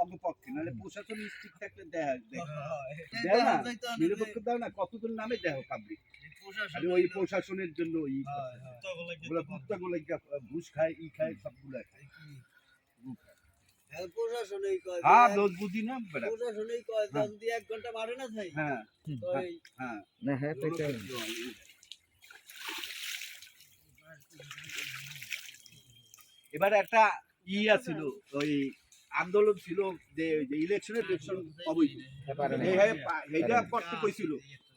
অঙ্গপক্ষে নাহলে প্রশাসন স্ট্রিক্ট থাকলে দেয় দেয় না নিরপেক্ষ দাও না কতজন নামে দেহ পাবলিক ওই প্রশাসনের জন্য ওই ঘুষ খায় ই খায় সবগুলো খায়। হ্যাঁ হ্যাঁ। হ্যাঁ। হ্যাঁ হ্যাঁ এবার একটা ই আছিল ওই আন্দোলন ছিল যে ইলেকশনের ইলেকশন অবৈধ। এই হয়ে এইটা করতে কইছিল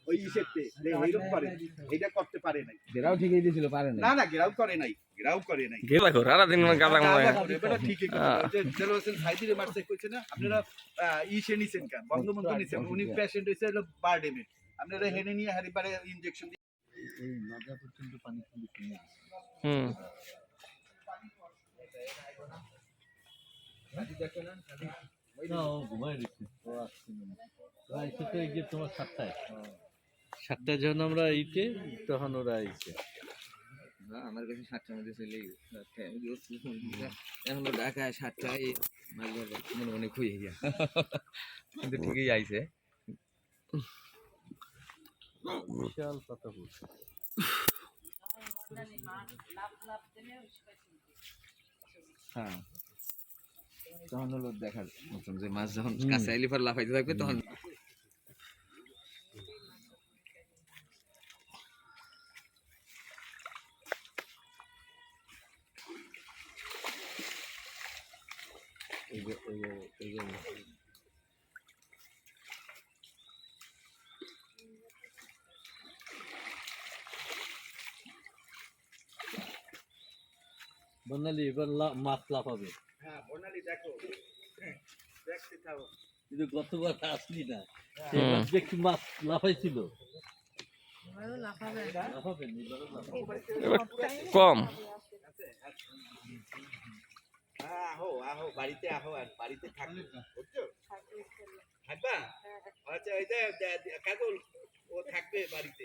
ওই ইসেতে যে এইরকম করে। এইটা করতে পারে নাই। এরাও ঠিকই দিয়েছিল পারে না না না ঘেরাও করে নাই ঘেরাও করে নাই। গেলা সারা দিন গাদা মনে এবারে ঠিকই কইছে। ওই যে দেলোয়ার হোসেন সাইদিরে মারছে কইছে না আপনারা আহ, ইসে নিছেন কেন? বঙ্গবন্ধু নিছেন। উনি পেশেন্ট হইছে হলো বারডেমে আপনারা হেনে নিয়ে হারিবারে ইনজেকশন হুম। সাতটায়। যখন আমরা ইতে তখন ওরা আইছে আমার কাছে সাতটার মধ্যে চলে গেছে। এখনও ঢাকায় সাতটায় মনে মনে খুঁয়ে গিয়া। কিন্তু ঠিকই আইছে। বিশাল পাতা ফুল হ্যাঁ। তখন হলো দেখার মতন যে মাছ যখন কাছে আইলে পর লাফাইতে থাকবে তখন বর্ণালী এবার মাছ লাফাবে। হ্যাঁ বর্ণালী দেখো। হ্যাঁ, দেখতে কিন্তু গতবার আসলি না। দেখি মাছ লাফাইছিল। কম। হ্যাঁ আহো আহো বাড়িতে আহো আর বাড়িতে থাকবে বুঝছ? থাকবা? আচ্ছা ওই যে দে- দে- কাজল ও থাকবে বাড়িতে।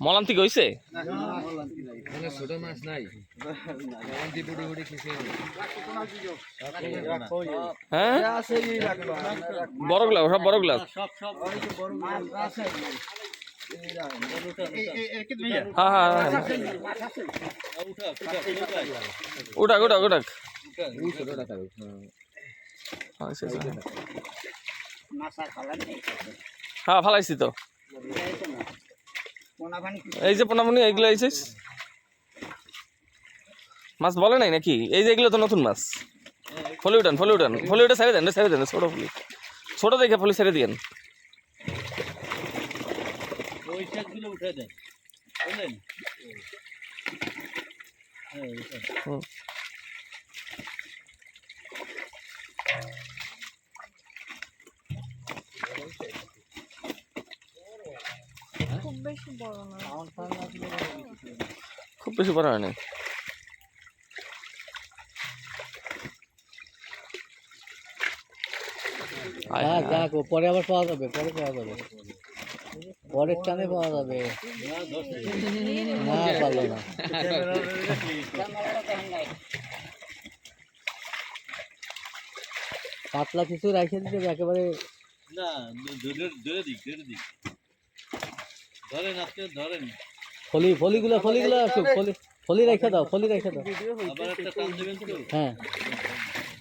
মলান থেকে হইছে ছোট মাছ নাই হ্যাঁ? বড় গ্লাস সব বড় গ্লাস হ্যাঁ হ্যাঁ হ্যাঁ। উঠা উঠা উঠা উঠাক। উঠাক উঠাক আচ্ছা। হ্যাঁ ফালাইছি তো। এই যে পোনামনি এইগুলো আইছিস? মাছ বলে নাই নাকি? এই যে এগুলো তো নতুন মাছ। ফলি উঠান ফলি উঠান। ফলি উঠে ছেড়ে দেন রে, ছেড়ে দেন ছোট ফলি। ছোট দেখে ফলি ছেড়ে দিয়েন। উঠে দেন বুঝলেন হ্যাঁ উঠান। হুম। খুব বেশি বড় না। খুব বেশি বড় হয়নি। আয় যাক যাক পরে আবার পাওয়া যাবে পরে পাওয়া যাবে। পরের টানে পাওয়া যাবে। না পারল না। পাতলা কিছু রাখে দিতে একেবারে না ধরে ধরে দিক দিক। ধরেন আপনি ধরেন। ফলি ফলিগুলো ফলিগুলো আসুক ফলি ফলি রেখে দাও ফলি রেখে দাও। আবার একটা টান দেবেন তো?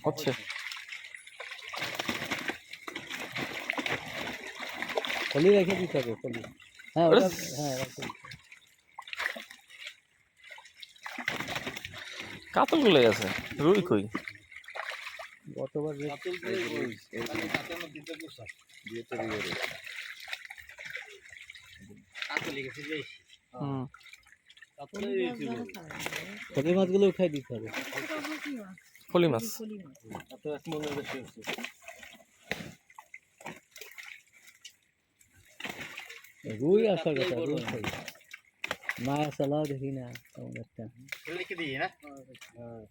হচ্ছে। হ্যাঁ ফলি রেখে দিতে হবে ফলি। হ্যাঁ ওটা হ্যাঁ। কাতলগুলো গেছে রুই কই? গতবার যে হুম। ফলি মাছগুলো উঠাই দিতে হবে। ফলি মাছ। রুই আসার কথা রুই খাই। মায়া চালাও দেখি না তেমন একটা। হুম,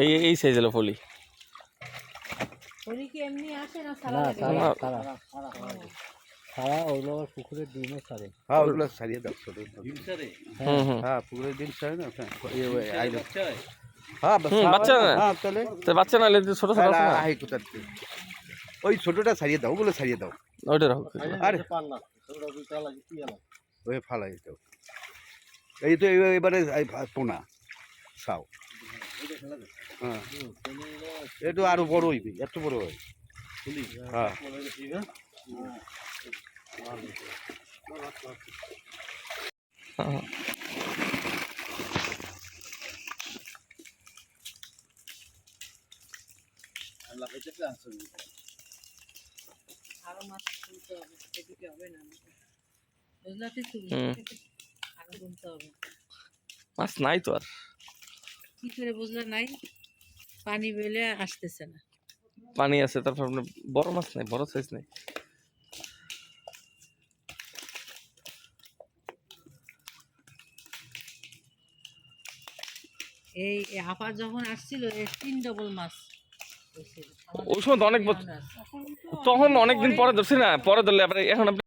এই এই সাইজ হলো ফলি ওরি কি এমনি আসে না না সারা সারা সারা সারা ওগুলো আবার পুকুরের ডিমও ছাড়ে। হ্যাঁ ওগুলো সারিয়ে দাও ছোট হুম হ্যাঁ পুকুরের দিন সারে না? হ্যাঁ। বাচ্চা? হয় হ্যাঁ বাচ্চা না? হ্যাঁ তাহলে। তো বাচ্চা না ছোট ছোট আই কোথার ওই ছোটটা সারিয়ে দাও ওগুলো সারিয়ে দাও। ওইটা রাখো। আরে ওই ফালাই দাও। এই তো এই- এবারে পোনা। সাও হ্যাঁ। আরও বড় হইবে এত বড় হয়। হ্যাঁ হ্যাঁ। আরও মাছ তুলতে হবে এদিকে হবে না। বুঝলা কিছু হুম। আরও তুলতে হবে। মাছ নাই তো আর। কি করে বুঝলা নাই পানি বেলে আসতেছে না পানি আছে তারপর আপনার বড় মাছ নাই বড় সাইজ নাই এই আপার যখন আসছিল এই তিন ডবল মাছ। ওই সময় তো অনেক। তখন অনেকদিন পরে ধরছি না পরে ধরলে আবার এখন